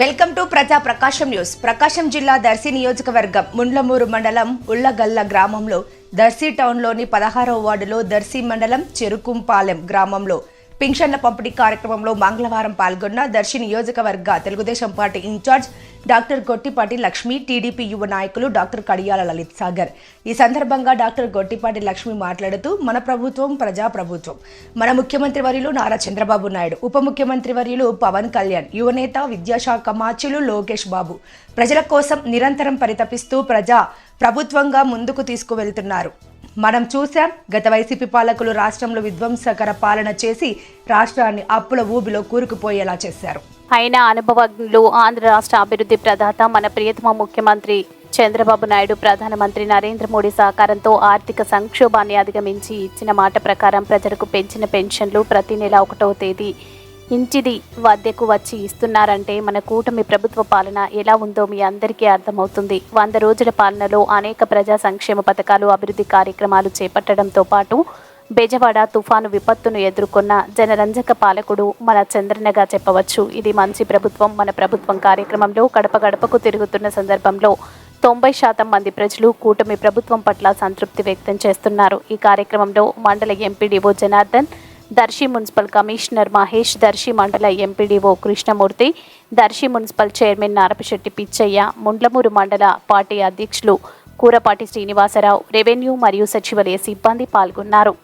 Welcome to ప్రజా ప్రకాశం news. ప్రకాశం జిల్లా దర్శి నియోజకవర్గం ముండ్లమూరు మండలం ఉళ్ళగల్ల గ్రామంలో దర్శి టౌన్లోని పదహారవ వార్డులో దర్శి మండలం చెరుకుంపాలెం గ్రామంలో పింఛన్ల పంపిణీ కార్యక్రమంలో మంగళవారం పాల్గొన్న దర్శి నియోజకవర్గ Telugu Desam party in charge doctor Gottipati Lakshmi TDP యువ నాయకులు డాక్టర్ కడియాల లలిత్ సాగర్. ఈ సందర్భంగా డాక్టర్ గొట్టిపాటి లక్ష్మి మాట్లాడుతూ మన ప్రభుత్వం ప్రజా ప్రభుత్వం మన ముఖ్యమంత్రి వర్యులు నారా చంద్రబాబు నాయుడు ఉప ముఖ్యమంత్రి వర్యులు పవన్ కళ్యాణ్ యువనేత విద్యాశాఖ మార్చులు లోకేష్ బాబు. ప్రజల కోసం నిరంతరం పరితపిస్తూ ప్రజా ప్రభుత్వంగా ముందుకు తీసుకువెళ్తున్నారు. మనం చూశాం గత వైసీపీ పాలకులు రాష్ట్రంలో విధ్వంసకర పాలన చేసి రాష్ట్రాన్ని అప్పుల ఊబిలో కూరుకుపోయేలా చేశారు. అయినా అనుభవజ్ఞులు ఆంధ్ర రాష్ట్ర అభివృద్ధి ప్రదాత మన ప్రియతమ ముఖ్యమంత్రి చంద్రబాబు నాయుడు ప్రధానమంత్రి నరేంద్ర మోడీ సహకారంతో ఆర్థిక సంక్షోభాన్ని అధిగమించి ఇచ్చిన మాట ప్రకారం ప్రజలకు పెంచిన పెన్షన్లు ప్రతి నెల ఒకటవ తేదీ ఇంటిది వద్దకు వచ్చి ఇస్తున్నారంటే మన కూటమి ప్రభుత్వ పాలన ఎలా ఉందో మీ అందరికీ అర్థమవుతుంది. వంద రోజుల పాలనలో అనేక ప్రజా సంక్షేమ పథకాలు అభివృద్ధి కార్యక్రమాలు చేపట్టడంతో పాటు బెజవాడ తుఫాను విపత్తును ఎదుర్కొన్న జనరంజక పాలకుడు మన చంద్రన్నగా చెప్పవచ్చు. ఇది మంచి ప్రభుత్వం మన ప్రభుత్వం కార్యక్రమంలో గడప గడపకు తిరుగుతున్న సందర్భంలో తొంభై శాతం మంది ప్రజలు కూటమి ప్రభుత్వం పట్ల సంతృప్తి వ్యక్తం చేస్తున్నారు. ఈ కార్యక్రమంలో mandal MPDO Janardhan Darsi municipal commissioner Mahesh Darsi mandal MPDO Krishnamurthy Darsi municipal chairman Narapasetti Pichaiah Mundlamuru mandal party అధ్యక్షులు కూరపాటి శ్రీనివాసరావు రెవెన్యూ మరియు సచివాలయ సిబ్బంది పాల్గొన్నారు.